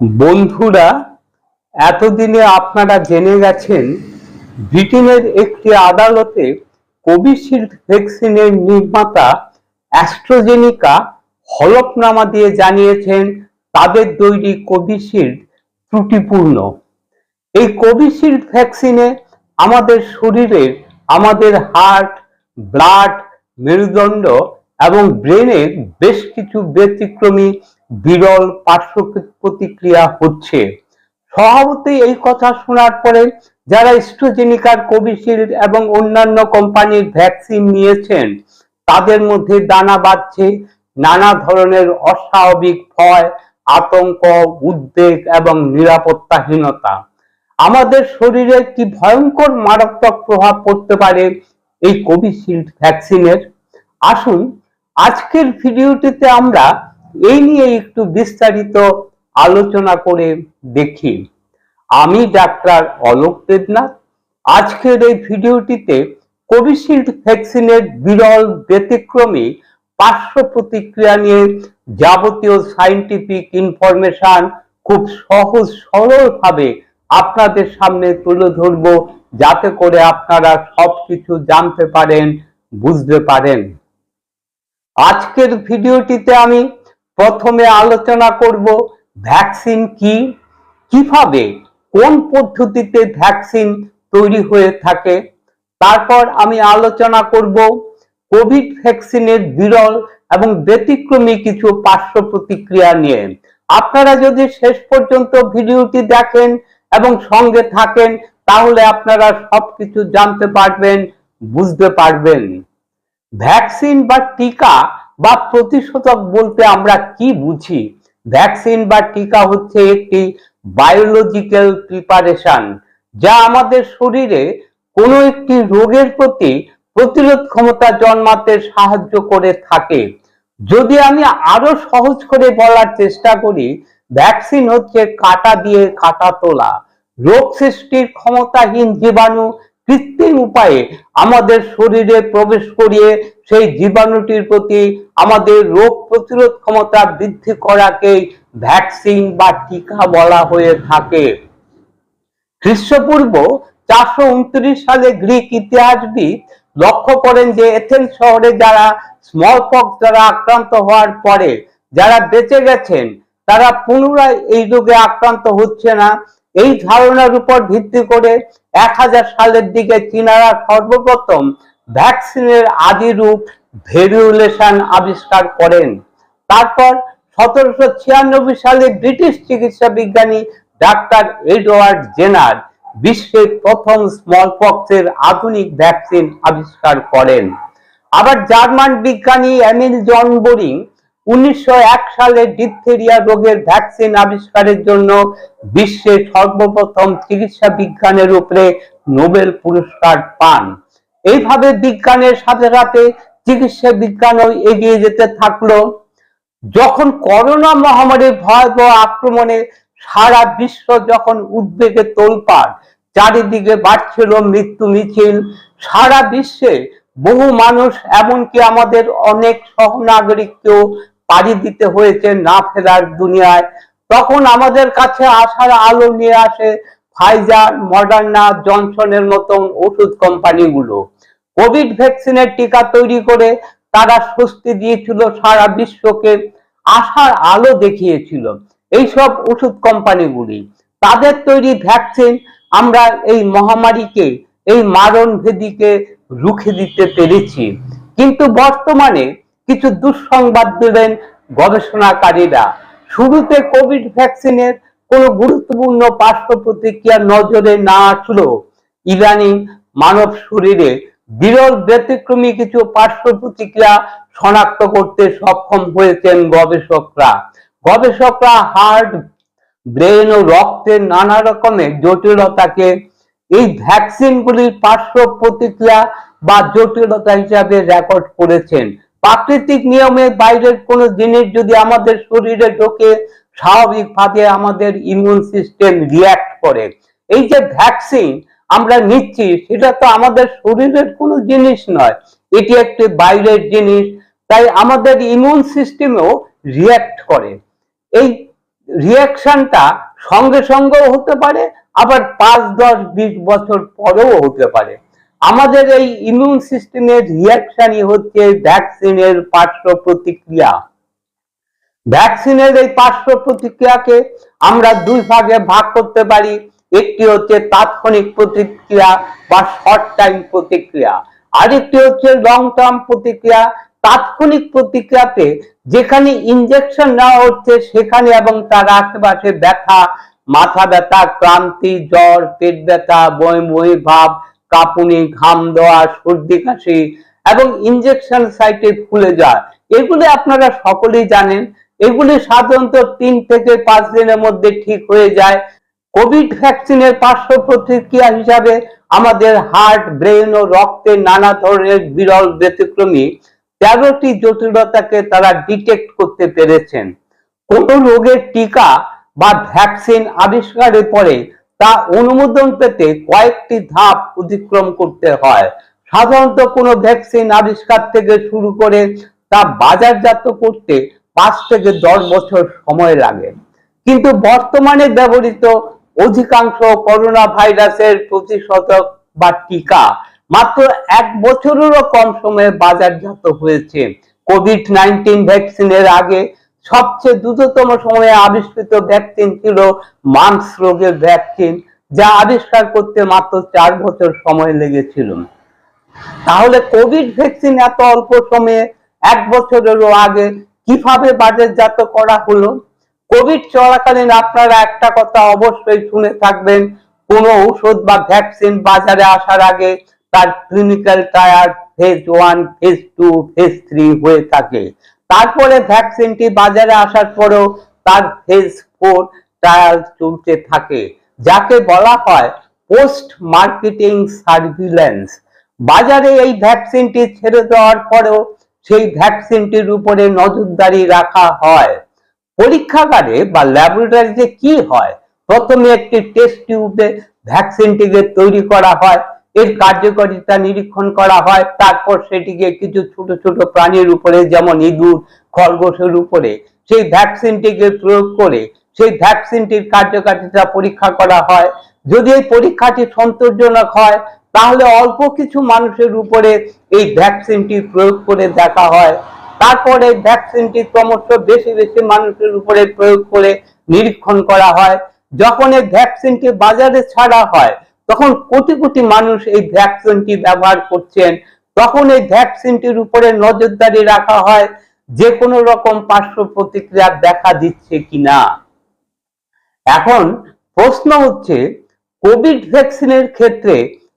বন্ধুরা, এতদিনে আপনারা জেনে গেছেন, ব্রিটেনের একটি আদালতে কোভিশিল্ড ভ্যাকসিনের নির্মাতা অ্যাস্ট্রোজেনিকা হলফনামা দিয়ে জানিয়েছেন, তাদের তৈরি কোভিশিল্ড ত্রুটিপূর্ণ। এই কোভিশিল্ড ভ্যাকসিনে আমাদের শরীরের, আমাদের হার্ট, ব্লাড, মেরুদণ্ড এবং ব্রেনের বেশ কিছু ব্যতিক্রমী বিরল পার্শ্ব প্রতিক্রিয়া হচ্ছে। স্বভাবতই এই কথা শোনার পরে যারা স্ট্রোজেনিকার, কোভিশিল্ড এবং অন্যান্য কোম্পানির ভ্যাকসিন নিয়েছেন, তাদের মধ্যে দানা বাঁধছে নানা ধরনের অস্বাভাবিক ভয়, আতঙ্ক, উদ্বেগ এবং নিরাপত্তাহীনতা। আমাদের শরীরে কি ভয়ঙ্কর মারাত্মক প্রভাব পড়তে পারে এই কোভিশিল্ড ভ্যাকসিনের? আসুন, আজকের ভিডিওটিতে আমরা এই নিয়ে একটু বিস্তারিত আলোচনা করে দেখি। আমি ডাক্তার অলোক দেবনাথ। আজকের এই ভিডিওটিতে কোভিশিল্ড ভ্যাকসিনের বিরল ব্যতিক্রমী পার্শ্ব প্রতিক্রিয়া নিয়ে যাবতীয় সাইন্টিফিক ইনফরমেশন খুব সহজ সরলভাবে আপনাদের সামনে তুলে ধরবো, যাতে করে আপনারা সবকিছু জানতে পারেন, বুঝতে পারেন। আজকের ভিডিওটিতে আমি প্রথমে আলোচনা করব ভ্যাকসিন কি, কীভাবে, কোন পদ্ধতিতে ভ্যাকসিন তৈরি হয়ে থাকে, তারপর আমি আলোচনা করব কোভিড ভ্যাকসিনের বিরল এবং ব্যতিক্রমী কিছু পার্শ্ব প্রতিক্রিয়া নিয়ে। আপনারা যদি শেষ পর্যন্ত ভিডিওটি দেখেন এবং সঙ্গে থাকেন, তাহলে আপনারা সবকিছু জানতে পারবেন, বুঝতে পারবেন। ভ্যাকসিন বা টিকা বা প্রতিষেধক বলতে আমরা কি বুঝি? ভ্যাকসিন বা টিকা হচ্ছে একটি বায়োলজিক্যাল প্রিপারেশন যা আমাদের শরীরে কোনো একটি রোগের প্রতি প্রতিরোধ ক্ষমতা জন্মাতে সাহায্য করে থাকে। যদি আমি আরও সহজ করে বলার চেষ্টা করি ভ্যাকসিন হচ্ছে কাটা দিয়ে কাটা তোলা। রোগ সৃষ্টির ক্ষমতাহীন জীবাণু কৃত্রিম উপায়ে আমাদের শরীরে প্রবেশ করিয়ে সেই জীবাণুটির প্রতি আমাদের রোগ প্রতিরোধ ক্ষমতা বৃদ্ধি করাকেই ভ্যাকসিন বা টিকা বলা হয়ে থাকে। খ্রিস্টপূর্ব চারশো উনত্রিশ সালে গ্রিক ইতিহাসবিদ লক্ষ্য করেন যে এথেন্স শহরে যারা স্মল পক্স দ্বারা আক্রান্ত হওয়ার পরে যারা বেঁচে গেছেন, তারা পুনরায় এই রোগে আক্রান্ত হচ্ছে না। এই ধারণার উপর ভিত্তি করে এক হাজার সালের দিকে চীনারা সর্বপ্রথম ভ্যাকসিনের আদি রূপ ভেরিউলেশন আবিষ্কার করেন। তারপর সতেরোশো ছিয়ানব্বই সালে ব্রিটিশ চিকিৎসা বিজ্ঞানী ডাক্তার এডওয়ার্ড জেনার বিশ্বের প্রথম স্মল পক্সের আধুনিক ভ্যাকসিন আবিষ্কার করেন। আবার জার্মান বিজ্ঞানী এমিল জন বোরিং উনিশশো এক সালে ডিপথেরিয়া রোগের ভ্যাকসিন আবিষ্কারের জন্য বিশ্বের সর্বপ্রথম চিকিৎসা বিজ্ঞানের উপরে নোবেল পুরস্কার পান। এইভাবে বিজ্ঞানের সাথে সাথে চিকিৎসা বিজ্ঞানও এগিয়ে যেতে যখন করোনা মহামারীর ভয়াবহ আক্রমণে সারা বিশ্ব যখন উদ্বেগে তোলপাড়, চারিদিকে বাড়ছিল মৃত্যু মিছিল, সারা বিশ্বে বহু মানুষ, এমনকি আমাদের অনেক সহনাগরিককেও পাড়ি দিতে হয়েছে না ফেরার দুনিয়ায়। তখন আমাদের কাছে আসার আলো নিয়ে আসে ফাইজার মডার্না জনসনের মতন ওষুধ কোম্পানিগুলো। কোভিড ভ্যাকসিনের টিকা তৈরি করে তারা স্বস্তি দিয়েছিল সারা বিশ্বকে আশার আলো দেখিয়েছিল এইসব ওষুধ কোম্পানিগুলি। তাদের তৈরি ভ্যাকসিন আমরা এই মহামারীকে, এই মারণ ভেদিকে রুখে দিতে পেরেছি। কিন্তু বর্তমানে কিছু দুঃসংবাদ দিলেন গবেষণাকারীরা। শুরুতে কোভিড ভ্যাকসিনের কোনো গুরুত্বপূর্ণ পার্শ্ব প্রতিক্রিয়া নজরে না আসলো ইদানিং মানব শরীরে বিরল ব্যতিক্রমী কিছু পার্শ্ব প্রতিক্রিয়া শনাক্ত করতে সক্ষম হয়েছেন গবেষকরা। গবেষকরা হার্ট ব্রেন ও রক্তের নানা রকমের জটিলতাকে এই ভ্যাকসিনগুলির পার্শ্ব প্রতিক্রিয়া বা জটিলতা হিসাবে রেকর্ড করেছেন। প্রাকৃতিক নিয়মের বাইরের কোনো জিনিস যদি আমাদের শরীরে ঢোকে স্বাভাবিকভাবে আমাদের ইমিউন সিস্টেম রিয়াক্ট করে। এই যে ভ্যাকসিন আমরা নিচ্ছি, সেটা তো আমাদের শরীরের কোনো জিনিস নয়। এটি একটি বাইরের জিনিস, তাই আমাদের ইমিউন সিস্টেমেও রিয়াক্ট করে। এই রিয়াকশনটা সঙ্গে সঙ্গেও হতে পারে, আবার পাঁচ, দশ, বিশ বছর পরেও হতে পারে। আমাদের এই ইমিউন সিস্টেমের রিয়াকশনই হচ্ছে ভ্যাকসিনের পার্শ্ব প্রতিক্রিয়া। ভ্যাকসিনের এই পার্শ্ব প্রতিক্রিয়াকে আমরা দুই ভাগে ভাগ করতে পারি। একটি হচ্ছে তাৎক্ষণিক প্রতিক্রিয়া বা শর্ট টাইম প্রতিক্রিয়া। আরেকটি হচ্ছে লং টার্ম প্রতিক্রিয়া। তাৎক্ষণিক প্রতিক্রিয়াতে যেখানে ইনজেকশন নেওয়া হচ্ছে, সেখানে এবং তার আশেপাশে ব্যথা, মাথা ব্যথা, ক্লান্তি, জ্বর, পেট ব্যথা বই বই ভাব কাঁপুনি, ঘাম দেওয়া, সর্দি, কাশি এবং ইনজেকশন সাইটে ফুলে যায়। এগুলি আপনারা সকলেই জানেন। এগুলি সাধারণত তিন থেকে পাঁচ দিনের মধ্যে ঠিক হয়ে যায়। কোভিড ভ্যাকসিনের পার্শ্ব প্রতিক্রিয়া হিসাবে আমাদের হার্ট, ব্রেন ও রক্তের নানা ধরনের বিরল ব্যতিক্রমী তেরোটি জটিলতাকে তারা ডিটেক্ট করতে পেরেছেন। কোন রোগের টিকা বা ভ্যাকসিন আবিষ্কারের পরে তা অনুমোদন পেতে কয়েকটি ধাপ অতিক্রম করতে হয়। সাধারণত কোনো ভ্যাকসিন আবিষ্কার থেকে শুরু করে তা বাজারজাত করতে পাঁচ থেকে দশ বছর সময় লাগে। কিন্তু বর্তমানে ব্যবহৃত অধিকাংশ করোনা ভাইরাসের প্রতিষেধক বা টিকা মাত্র এক বছরেরও কম সময়ে বাজারজাত হয়েছে। কোভিড নাইন্টিন ভ্যাকসিনের আগে সবচেয়ে দ্রুততম সময়ে আবিষ্কৃত ভ্যাকসিন ছিল মাংস রোগের ভ্যাকসিন, যা আবিষ্কার করতে মাত্র চার বছর সময় লেগেছিল। তাহলে কোভিড ভ্যাকসিন এত অল্প সময়ে এক বছরেরও আগে কীভাবে বাজারজাত করা হলো? কোভিড চলাকালীন আপনারা একটা কথা অবশ্যই শুনে থাকবেন, কোনো ঔষধ বা ভ্যাকসিন বাজারে আসার আগে তার clinical trial phase one phase two phase three হয়ে থাকে। তারপরে ভ্যাকসিনটি বাজারে আসার পরেও তার ফেজ ফোর ট্রায়াল চলতে থাকে, যাকে বলা হয় পোস্ট মার্কেটিং সার্ভিলেন্স বাজারে এই ভ্যাকসিনটি ছেড়ে দেওয়ার পরেও সেই ভ্যাকসিনটির উপরে নজরদারি রাখা হয়। পরীক্ষাগারে বা ল্যাবরেটরিতে কি হয়? প্রথমে একটি টেস্ট টিউবে ভ্যাকসিনটিকে তৈরি করা হয়। এর কার্যকারিতা নিরীক্ষণ করা হয়। তারপর সেটিকে কিছু ছোট ছোট প্রাণীর উপরে, যেমন ইঁদুর, খরগোশের উপরে, সেই ভ্যাকসিনটিকে প্রয়োগ করে সেই ভ্যাকসিনটির কার্যকারিতা পরীক্ষা করা হয়। যদি এই পরীক্ষাটি সন্তোষজনক হয়, তাহলে অল্প কিছু মানুষের উপরে এই ভ্যাকসিনটি প্রয়োগ করে দেখা হয়। তারপরে ভ্যাকসিনটি ক্রমশ বেশি বেশি মানুষের উপরে প্রয়োগ করে নিরীক্ষণ করা হয়। যখন এই ভ্যাকসিনটি বাজারে ছাড়া হয় তখন কোটি কোটি মানুষ এই ভ্যাকসিনটি ব্যবহার করছেন, তখন এই ভ্যাকসিনটির উপরে নজরদারি রাখা হয় যে কোনো রকম পার্শ্ব প্রতিক্রিয়া দেখা দিচ্ছে কিনা? এখন প্রশ্ন হচ্ছে, কোভিড ভ্যাকসিনের ক্ষেত্রে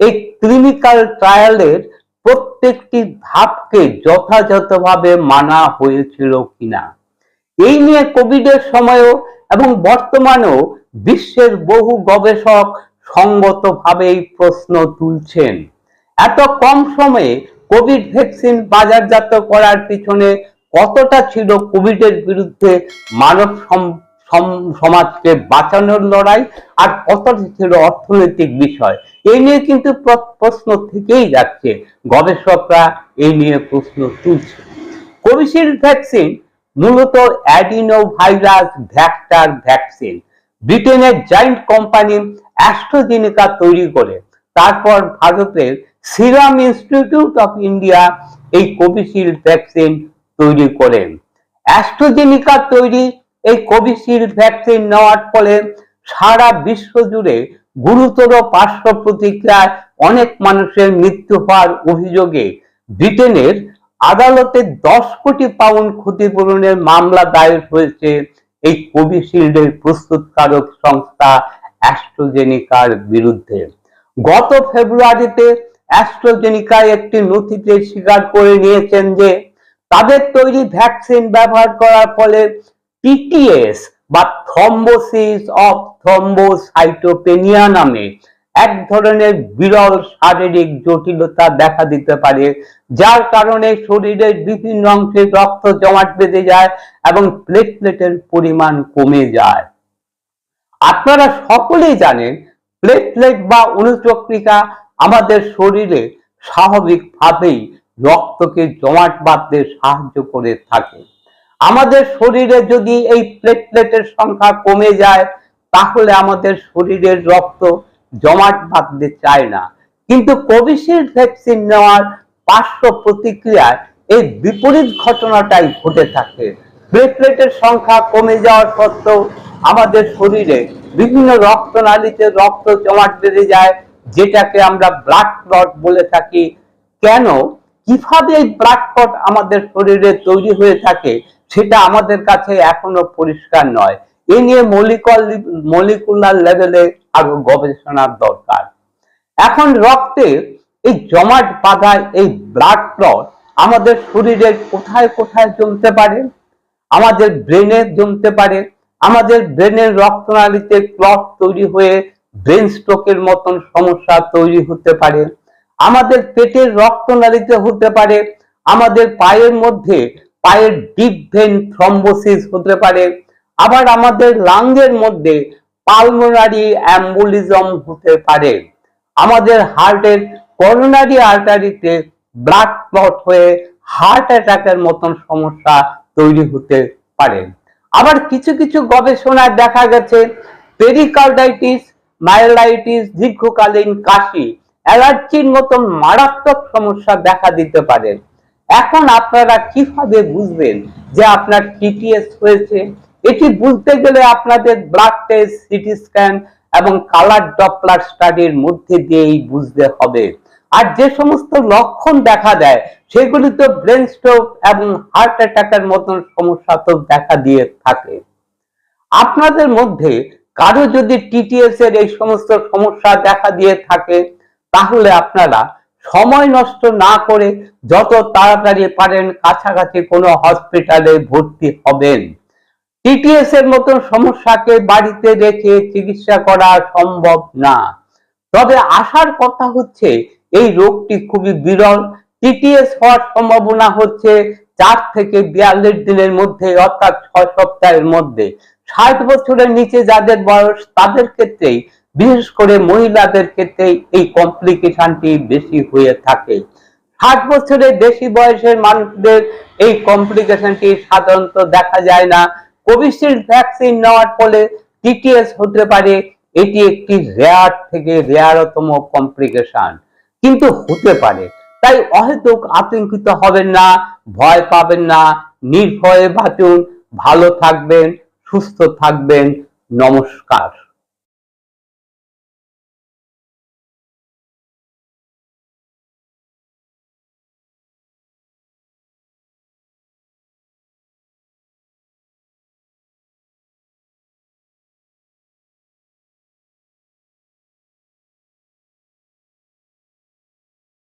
এই ক্লিনিক্যাল ট্রায়ালের প্রত্যেকটি ধাপকে যথাযথভাবে মানা হয়েছিল কিনা? এই নিয়ে কোভিডের সময়ও এবং বর্তমানেও বিশ্বের বহু গবেষক সঙ্গতভাবে এই প্রশ্ন তুলছেন। এত কম সময়ে কোভিড ভ্যাকসিন বাজারজাত করার পিছনে কতটা ছিল কোভিডের বিরুদ্ধে মানব সমাজকে বাঁচানোর লড়াই আর কতটা ছিল অর্থনৈতিক বিষয়? এই নিয়ে কিন্তু প্রশ্ন থেকেই যাচ্ছে। গবেষকরা এই নিয়ে প্রশ্ন তুলছে কোভিশিল্ড ভ্যাকসিন মূলত অ্যাডিনো ভাইরাস ভ্যাক্টার ভ্যাকসিন। ব্রিটেনের জয়েন্ট কোম্পানি অ্যাস্ট্রোজেনিকা তৈরি করে। তারপর ভারতের সিরাম ইনস্টিটিউট অফ ইন্ডিয়া এই কোভিশিল্ড ভ্যাকসিন তৈরি করেন অ্যাস্ট্রোজেনিকা তৈরি এই কোভিশিল্ড ভ্যাকসিন নেওয়ার ফলে সারা বিশ্ব জুড়ে গুরুতর পার্শ্ব প্রতিক্রিয়ায় অনেক মানুষের মৃত্যু হওয়ার অভিযোগে ব্রিটেনের আদালতে দশ কোটি পাউন্ড ক্ষতিপূরণের মামলা দায়ের হয়েছে এই কোভিশিল্ডের প্রস্তুতকারক সংস্থা অ্যাস্ট্রোজেনিকার বিরুদ্ধে। গত ফেব্রুয়ারিতে অ্যাস্ট্রোজেনিকা একটি নথিতে স্বীকার করে নিয়েছেন যে, তাদের তৈরি ভ্যাকসিন ব্যবহার করার ফলে টিটিএস বা থ্রম্বোসিস অফ থ্রম্বোসাইটোপেনিয়া নামে এক ধরনের বিরল শারীরিক জটিলতা দেখা দিতে পারে, যার কারণে শরীরের বিভিন্ন অংশে রক্ত জমাট বেঁধে যায় এবং প্লেটলেটের পরিমাণ কমে যায়। আপনারা সকলেই জানেন প্লেটলেট বা অনুচক্রিকা আমাদের শরীরে স্বাভাবিকভাবেই রক্তকে জমাট বাঁধতে সাহায্য করে থাকে। আমাদের শরীরে যদি এই প্লেটলেটের সংখ্যা কমে যায়, তাহলে আমাদের শরীরের রক্ত জমাট বাঁধতে চায় না। কিন্তু কোভিশিল্ড ভ্যাকসিন নেওয়ার পার্শ্ব প্রতিক্রিয়ায় এই বিপরীত ঘটনাটাই ঘটে থাকে। প্লেটলেটের সংখ্যা কমে যাওয়ার সত্ত্বেও আমাদের শরীরে বিভিন্ন রক্তনালীতে রক্ত জমাট বেড়ে যায়, যেটাকে আমরা ব্লাড ক্লট বলে থাকি। কেন? কীভাবে এই ব্লাড ক্লট আমাদের শরীরে তৈরি হয়ে থাকে, সেটা আমাদের কাছে এখনও পরিষ্কার নয়। এ নিয়ে মলিকল মলিকুলার লেভেলে আরও গবেষণার দরকার। এখন রক্তে এই জমাট বাঁধা এই ব্লাড ক্লট আমাদের শরীরের কোথায় কোথায় জমতে পারে? আমাদের ব্রেনে জমতে পারে। আমাদের ব্রেনের রক্তনালীতে ক্লট তৈরি হয়ে ব্রেন স্ট্রোকের মতন সমস্যা তৈরি হতে পারে। আমাদের পেটের রক্তনালীতে হতে পারে। আমাদের পায়ের মধ্যে পায়ের ডিপ ভেন থ্রম্বোসিস হতে পারে। আবার আমাদের লাঙ্গের মধ্যে পালমোনারি অ্যাম্বুলিজম হতে পারে। আমাদের হার্টের করোনারি আর্টারিতে ব্লাড ক্লট হয়ে হার্ট অ্যাটাকের মতন সমস্যা তৈরি হতে পারে। আবার কিছু কিছু গবেষণায় দেখা গেছে পেরিকার্ডাইটিস মাইলাইটিস দীর্ঘকালীন কাশি, অ্যালার্জির মতন মারাত্মক সমস্যা দেখা দিতে পারে। এখন আপনারা কীভাবে বুঝবেন যে আপনার টিটিএস হয়েছে? এটি বুঝতে গেলে আপনাদের ব্লাড টেস্ট সিটি স্ক্যান এবং কালার ডপলার স্টাডির মধ্যে দিয়েই বুঝতে হবে। আর যে সমস্ত লক্ষণ দেখা দেয়, সেগুলি তো ব্রেন স্ট্রোক এবং হার্ট অ্যাটাকের মতন সমস্যা তো দেখা দিয়ে থাকে। আপনাদের মধ্যে কারও যদি টিটিএস এর এই সমস্ত সমস্যা দেখা দিয়ে থাকে, তাহলে আপনারা সময় নষ্ট না করে যত তাড়াতাড়ি পারেন কাছাকাছি কোনো হসপিটালে ভর্তি হবেন। টিটিএস এর মতন সমস্যাকে বাড়িতে রেখে চিকিৎসা করা সম্ভব না। তবে আসার কথা হচ্ছে, এই রোগটি খুবই বিরল। টিটিএস হওয়ার সম্ভাবনা হচ্ছে চার থেকে বিয়াল্লিশ দিনের মধ্যে, অর্থাৎ ছয় সপ্তাহের মধ্যে। ষাট বছরের নিচে যাদের বয়স, তাদের ক্ষেত্রেই, বিশেষ করে মহিলাদের ক্ষেত্রে এই কমপ্লিকেশনটি বেশি হয়ে থাকে। ষাট বছরের বেশি বয়সের মানুষদের এই কমপ্লিকেশনটি সাধারণত দেখা যায় না। কোভিশিল্ড ভ্যাকসিন নেওয়ার ফলে টিটিএস হতে পারে। এটি একটি রেয়ার থেকে রেয়ারতম কমপ্লিকেশন কিন্তু হতে পারে। তাই অহেতুক আতঙ্কিত হবেন না, ভয় পাবেন না। নির্ভয়ে বাঁচুন। ভালো থাকবেন, সুস্থ থাকবেন। নমস্কার।